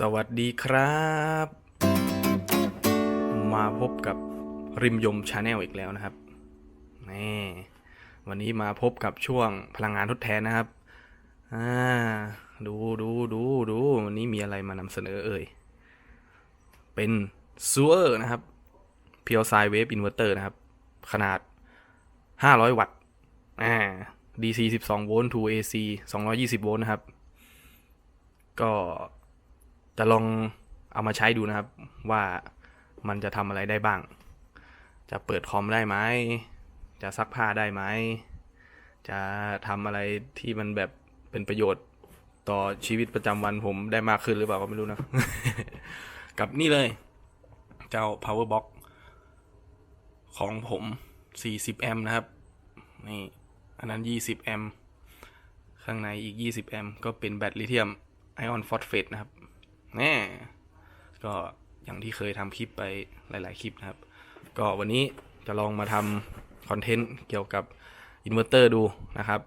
สวัสดีครับ มาพบกับริมยมชาแนลอีกแล้วนะครับนี่วันนี้มาพบกับช่วงพลังงานทดแทนนะครับอ่าดูดูดูดูวันนี้มีอะไรมานำเสนอเอ่ย เป็นซูเออร์นะครับเพียวไซเวฟอินเวอร์เตอร์นะครับ ขนาด 500 วัตต์อ่า DC 12 โวลต์ to AC 220 โวลต์นะครับ ก็ จะลองเอามาใช้ดูนะครับ ว่ามันจะทำอะไรได้บ้าง จะเปิดคอมได้ไหม จะซักผ้าได้ไหม จะทำอะไรที่มันแบบเป็นประโยชน์ต่อชีวิตประจำวันผมได้มากขึ้นหรือเปล่าก็ไม่รู้นะ กับนี่เลย เจ้า power box ของผม 40 แอมป์นะครับ นี่ อันนั้น 20 แอมป์ ข้างในอีก 20 แอมป์ ก็เป็นแบตลิเธียมไอออนฟอสเฟตนะครับ แน่ก็อย่างที่เคยทำคลิปไปหลาย ๆ คลิปนะครับ ก็วันนี้จะลองมาทำคอนเทนต์เกี่ยวกับอินเวอร์เตอร์ดูนะครับ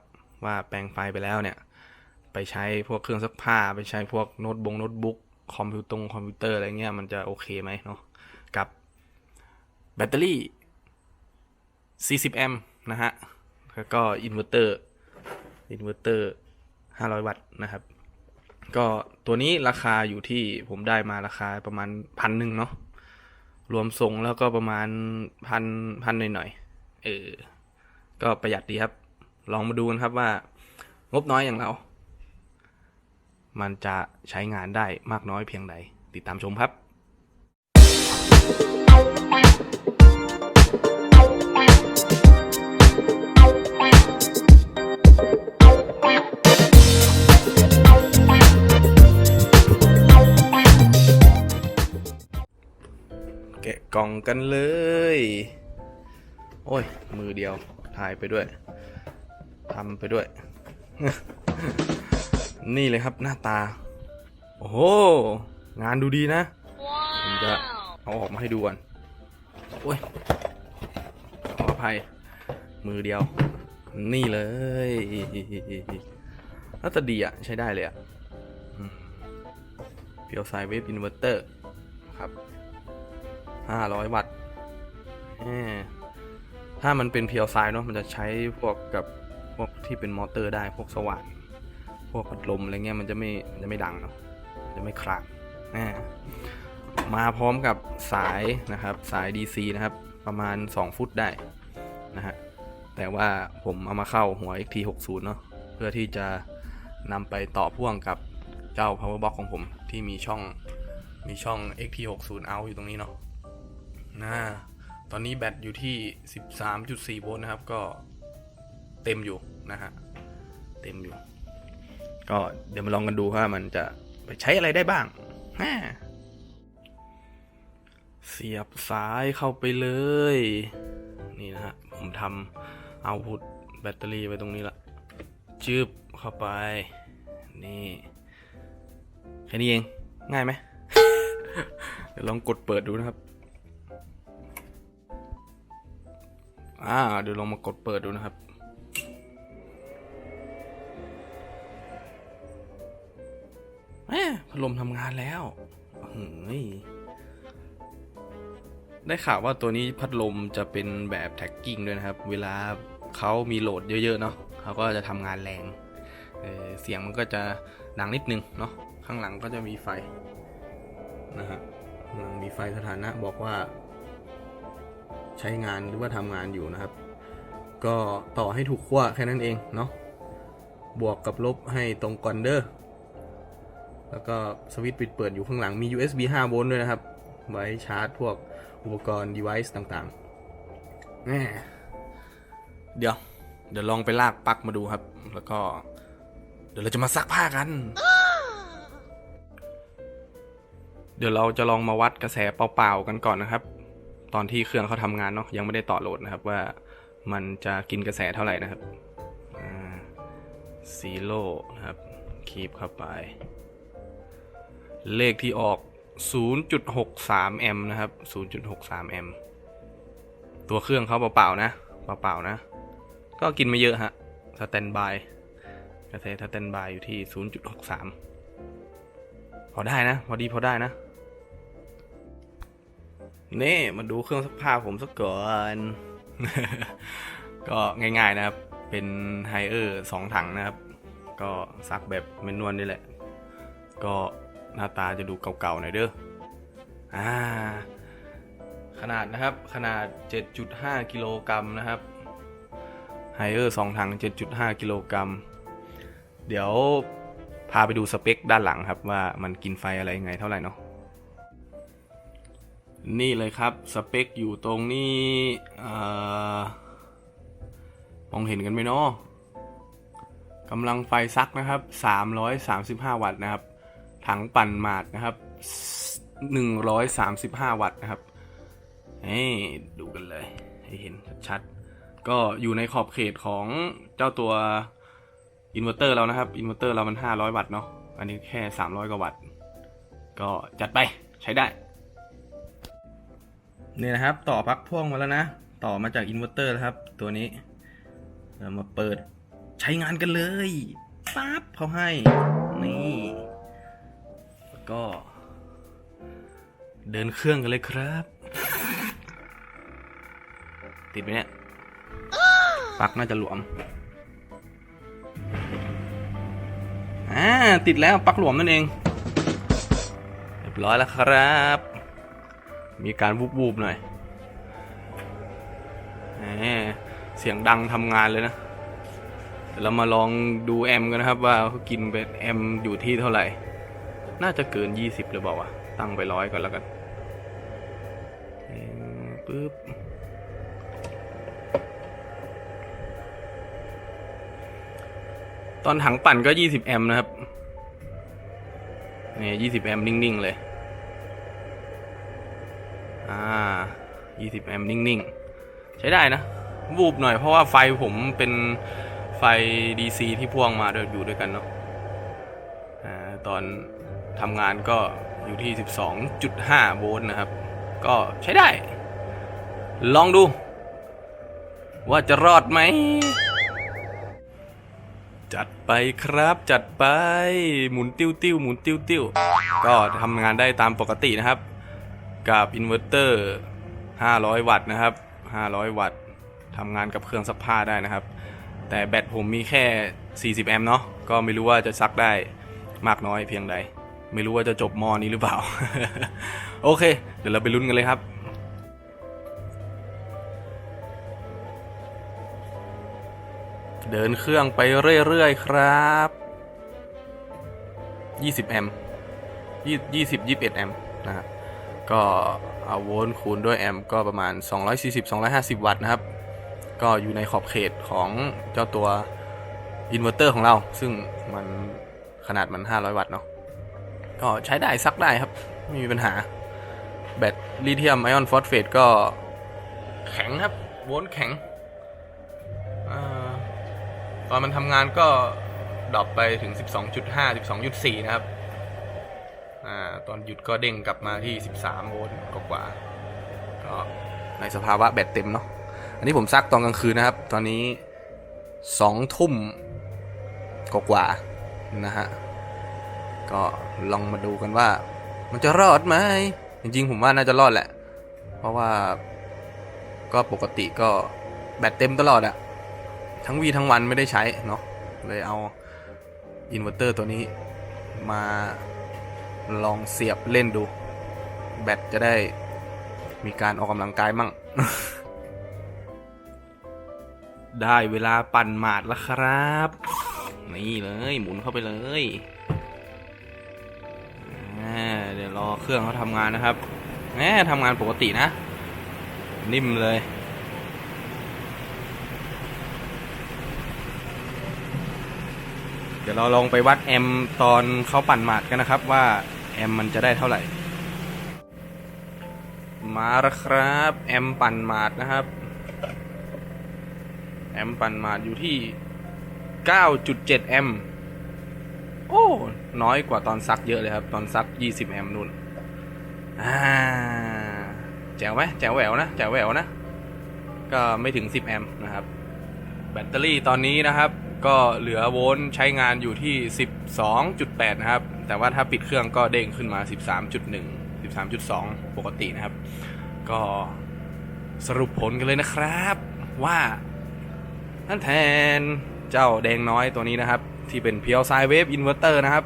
ว่าแปลงไฟไปแล้วเนี่ย ไปใช้พวกเครื่องซักผ้า ไปใช้พวกโน้ตบงโน้ตบุ๊กคอมพิวตรงคอมพิวเตอร์อะไรเงี้ยมันจะโอเคไหมเนาะกับแบตเตอรี่ 40 แอมป์นะฮะ แล้วก็อินเวอร์เตอร์ อินเวอร์เตอร์ 500 วัตต์นะครับ ก็ตัวนี้ราคาอยู่ที่ผมได้มาราคาประมาณพันหนึ่งเนาะรวมส่งแล้วก็ประมาณพันพันหน่อยๆเออก็ประหยัดดีครับ ลองมาดูกันครับว่า งบน้อยอย่างเรา มันจะใช้งานได้มากน้อยเพียงใด ติดตามชมครับ กล่องกันเลย โอ้ย มือเดียว ถ่ายไปด้วยทำไปด้วย นี่เลยครับหน้าตา โอ้โห งานดูดีนะ ผมจะเอาออกมาให้ดูก่อน โอ้ย ขออภัย มือเดียว นี่เลยน่าจะดีอะใช้ได้เลยอะเพียวไซเวฟอินเวอร์เตอร์ครับ ห้าร้อยวัตต์ถ้ามันเป็นเพียวไซด์เนาะมันจะใช้พวกกับพวกที่เป็นมอเตอร์ได้พวกสว่านพวกพัดลมอะไรเงี้ยมันจะไม่มันจะไม่ดังเนาะจะไม่คลางมาพร้อมกับสายนะครับสาย DC นะครับ ประมาณ 2 ฟุตได้นะฮะแต่ว่าผมเอามาเข้าหัว XT60 เนาะเพื่อที่จะนำไปต่อพ่วงกับเจ้า power box ของผมที่มีช่องมีช่อง XT60 out อยู่ตรงนี้เนาะ นะตอนนี้แบตอยู่ที่ 13.4 โวลต์นะครับ ก็เต็มอยู่นะฮะ เต็มอยู่ ก็เดี๋ยวมาลองกันดูว่ามันจะไปใช้อะไรได้บ้างเสียบสายเข้าไปเลย นี่นะฮะ ผมทำเอาพุทแบตเตอรี่ไว้ตรงนี้ละจืบเข้าไป นี่แค่นี้เอง ง่ายไหมเดี๋ยวลองกดเปิดดูนะครับ อ่าเดี๋ยวลองมากดเปิดดูนะครับ แหมพัดลมทำงานแล้วเฮ้ยได้ข่าวว่าตัวนี้พัดลมจะเป็นแบบแท็กกิ้งด้วยนะครับ เวลาเขามีโหลดเยอะๆเนาะเขาก็จะทำงานแรงเเสียงมันก็จะดังนิดนึงเนาะข้างหลังก็จะมีไฟนะฮะหลังมีไฟสถานะบอกว่า ใช้งานหรือว่าทำงานอยู่นะครับ ก็ต่อให้ถูกขั้วแค่นั้นเองเนาะบวกกับลบให้ตรงก่อนเด้อแล้วก็สวิตช์ปิดเปิดอยู่ข้างหลังมี USB 5 โวลต์ด้วยนะครับ ไว้ชาร์จพวกอุปกรณ์ device ต่างๆแหม่เดี๋ยว เดี๋ยวลองไปลากปลั๊กมาดูครับ แล้วก็ เดี๋ยวเราจะมาซักผ้ากัน เดี๋ยวเราจะลองมาวัดกระแสเปล่าๆกันก่อนนะครับ ตอนที่เครื่องเขาทำงานเนาะยังไม่ได้ต่อโหลดนะครับว่ามันจะกินกระแสเท่าไหร่นะครับซีโร่นะครับคีบเข้าไป เลขที่ออก 0.63 แอมนะครับ 0.63 แอม ตัวเครื่องเขาเปล่าๆนะ เปล่าๆนะ ก็กินไม่เยอะฮะ สแตนบาย กระแสสแตนบายอยู่ที่ 0.63 พอได้นะ พอดีพอได้นะ นี่มาดูเครื่องซักผ้าผมสักก่อน ก็ง่ายๆนะครับ เป็นไฮเออร์สองถังนะครับ ก็ซักแบบเมนวลนี่แหละ ก็หน้าตาจะดูเก่าๆหน่อยเด้อ อ่า ขนาดนะครับ ขนาด 7.5 กิโลกรัมนะครับ ไฮเออร์สองถัง 7.5 กิโลกรัม เดี๋ยวพาไปดูสเปคด้านหลังครับว่ามันกินไฟอะไรยังไงเท่าไหร่เนาะ นี่เลยครับ สเปคอยู่ตรงนี้มองเห็นกันไหมเนาะกำลังไฟซักนะครับ 335 วัตต์นะครับ ถังปั่นหมาดนะครับ 135 วัตต์นะครับเฮ้ดูกันเลย ให้เห็นชัดๆ ก็อยู่ในขอบเขตของเจ้าตัวอินเวอร์เตอร์เรานะครับ อินเวอร์เตอร์เรามัน 500 วัตต์เนาะ อันนี้แค่ 300 กว่าวัตต์ ก็จัดไปใช้ได้ นี่นะครับ ต่อปลั๊กพ่วงมาแล้วนะ ต่อมาจากอินเวอร์เตอร์นะครับ ตัวนี้เรามาเปิดใช้งานกันเลยปั๊บเขาให้ นี่แล้วก็ เดินเครื่องกันเลยครับ ติดไหมเนี่ยปลั๊กน่าจะหลวมอ่าติดแล้วปลั๊กหลวมนั่นเอง เรียบร้อยแล้วครับ มีการวูบวูบหน่อยเสียงดังทำงานเลยนะเรามาลองดูแอมกันนะครับ ว่าเขากินเป็นแอมอยู่ที่เท่าไหร่ น่าจะเกิน 20 หรือเปล่าวะตั้งไปร้อยก่อนแล้วกันปึ๊บตอนถังปั่นก็ 20 แอมนะครับนี่20 แอมนิ่ง ๆ เลย 20 แอมป์นิ่งๆ ใช้ได้นะวูบหน่อยเพราะว่าไฟผมเป็นไฟ DC ที่พ่วงมาด้วยอยู่ด้วยกันเนาะตอนทำงานก็อยู่ที่ 12.5 โวลต์นะครับ ก็ใช้ได้ ลองดู ว่าจะรอดไหม จัดไปครับจัดไปหมุนติ้วติ้วหมุนติ้วติ้วก็ทำงานได้ตามปกตินะครับ กับอินเวอร์เตอร์ 500 วัตต์นะครับ 500 วัตต์ทำงานกับเครื่องซักผ้าได้นะครับ แต่แบตผมมีแค่ 40 แอมป์เนาะก็ไม่รู้ว่าจะซักได้มากน้อยเพียงใด ไม่รู้ว่าจะจบมอนี้หรือเปล่า โอเค เดี๋ยวเราไปลุ้นกันเลยครับเดินเครื่องไปเรื่อย ๆ ครับ 20 แอมป์ยี่20 21 แอมป์นะครับ ก็เอาโวลต์คูณด้วยแอมป์ก็ประมาณ 240 250 วัตต์นะครับ ก็อยู่ในขอบเขตของเจ้าตัวอินเวอร์เตอร์ของเรา ซึ่งมันขนาดมัน 500 วัตต์เนาะก็ใช้ได้ซักได้ครับ ไม่มีปัญหา แบตลิเธียมไอออนฟอสเฟตก็แข็งครับ โวลต์แข็งอตอนมันทำงานก็ดรอปไปถึง 12.5 12.4 นะครับ อ่าตอนหยุดก็เด้งกลับมาที่ 13โวลต์กว่าก็ในสภาวะแบตเต็มเนาะอันนี้ผมซักตอนกลางคืนนะครับ ตอนนี้2ทุ่มกว่านะฮะก็ลองมาดูกันว่า มันจะรอดไหมจริงๆ ผมว่าน่าจะรอดแหละ เพราะว่าก็ปกติก็แบตเต็มตลอดอะทั้งวีทั้งวันไม่ได้ใช้เนาะเลยเอาอินเวอร์เตอร์ตัวนี้มา ลองเสียบเล่นดู แบตจะได้มีการออกกำลังกายมั่ง ได้เวลาปั่นหมาดแล้วครับ นี่เลยหมุนเข้าไปเลยเดี๋ยวรอเครื่องเขาทำงานนะครับแหมทำงานปกตินะ นิ่มเลยเดี๋ยวเราลองไปวัดแอมตอนเขาปั่นหมาดกันนะครับว่า แอมมันจะได้เท่าไหร่ มาแล้วครับ แอมป์ปั่นหมาดนะครับ แอมป์ปั่นหมาดอยู่ที่ 9.7 แอม โอ้ น้อยกว่าตอนซักเยอะเลยครับ ตอนซัก 20 แอมนู่น อ่า แจ๋วไหมแจ๋วแหววนะ แจ๋วแหววนะ ก็ไม่ถึง 10 แอมนะครับ แบตเตอรี่ตอนนี้นะครับ ก็เหลือโวลต์ใช้งานอยู่ที่ 12.8 นะครับ แต่ว่าถ้าปิดเครื่องก็เด้งขึ้นมา 13.1 13.2 ปกตินะครับ ก็สรุปผลกันเลยนะครับว่านั่นแทนเจ้าแดงน้อยตัวนี้นะครับ ที่เป็นเพียวไซเวฟอินเวอร์เตอร์นะครับ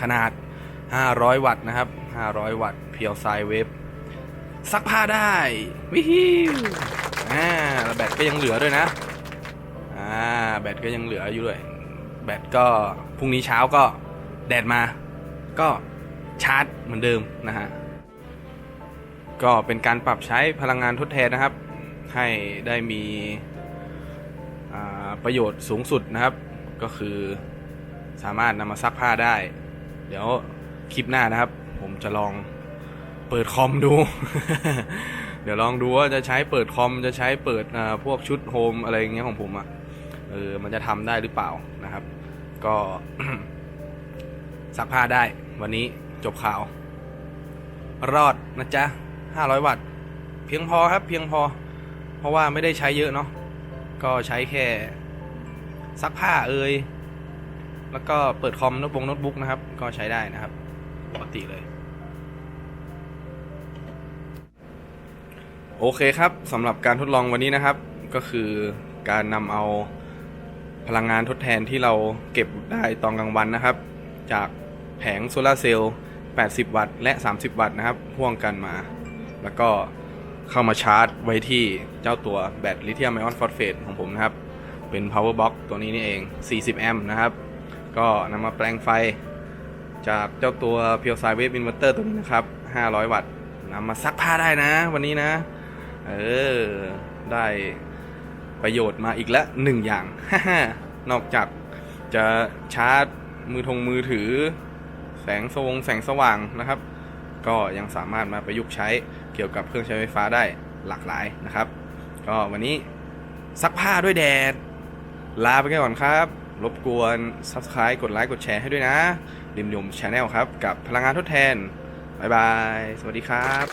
ขนาด 500 วัตต์นะครับ 500 วัตต์เพียวไซเวฟซักผ้าได้วิฮิวอ่าแแบตก็ยังเหลือด้วยนะอ่าแบตก็ยังเหลืออยู่ด้วย แบตก็พรุ่งนี้เช้าก็ แดดมา ก็ชาร์จเหมือนเดิมนะฮะ ก็เป็นการปรับใช้พลังงานทดแทนนะครับ ให้ได้มีประโยชน์สูงสุดนะครับ ก็คือสามารถนำมาซักผ้าได้ เดี๋ยวคลิปหน้านะครับ ผมจะลองเปิดคอมดู เดี๋ยวลองดูว่าจะใช้เปิดคอมจะใช้เปิดพวกชุดโฮมอะไรอย่างเงี้ยของผมอะ่ะเออมันจะทำได้หรือเปล่านะครับ ก็ ซักผ้าได้ วันนี้จบข่าว รอดนะจ๊ะ 500 วัตต์ เพียงพอครับเพียงพอ เพราะว่าไม่ได้ใช้เยอะเนาะก็ใช้แค่ ซักผ้าเอ่ยแล้วก็เปิดคอมโน้ตบุ๊กโน้ตบุ๊กนะครับ ก็ใช้ได้นะครับ ปกติเลยโอเคครับสำหรับการทดลองวันนี้นะครับ ก็คือการนำเอาพลังงานทดแทนที่เราเก็บได้ตอนกลางวันนะครับ จาก แผงโซลาร์เซลล์ 80 วัตต์ และ 30 วัตต์นะครับ พ่วงกันมา แล้วก็เข้ามาชาร์จไว้ที่เจ้าตัวแบตลิเธียมไอออนฟอสเฟตของผมนะครับ เป็น power box ตัวนี้นี่เอง 40 แอมป์นะครับ ก็นำมาแปลงไฟ จากเจ้าตัว Pure Sine Wave Inverter ตัวนี้นะครับ 500 วัตต์นำมาซักผ้าได้นะ วันนี้นะ เออ ได้ประโยชน์มาอีกล้วหนึ่งอย่าง นอกจากจะชาร์จมือทงมือถือ แสงสวงแสงสว่างนะครับ ก็ยังสามารถมาประยุกต์ใช้เกี่ยวกับเครื่องใช้ไฟฟ้าได้หลากหลายนะครับ ก็วันนี้ซักผ้าด้วยแดด ลาไปก่อนครับ รบกวน Subscribe กดไลค์กดแชร์ให้ด้วยนะริมยมชาแนลครับ กับพลังงานทดแทน บ๊ายบาย สวัสดีครับ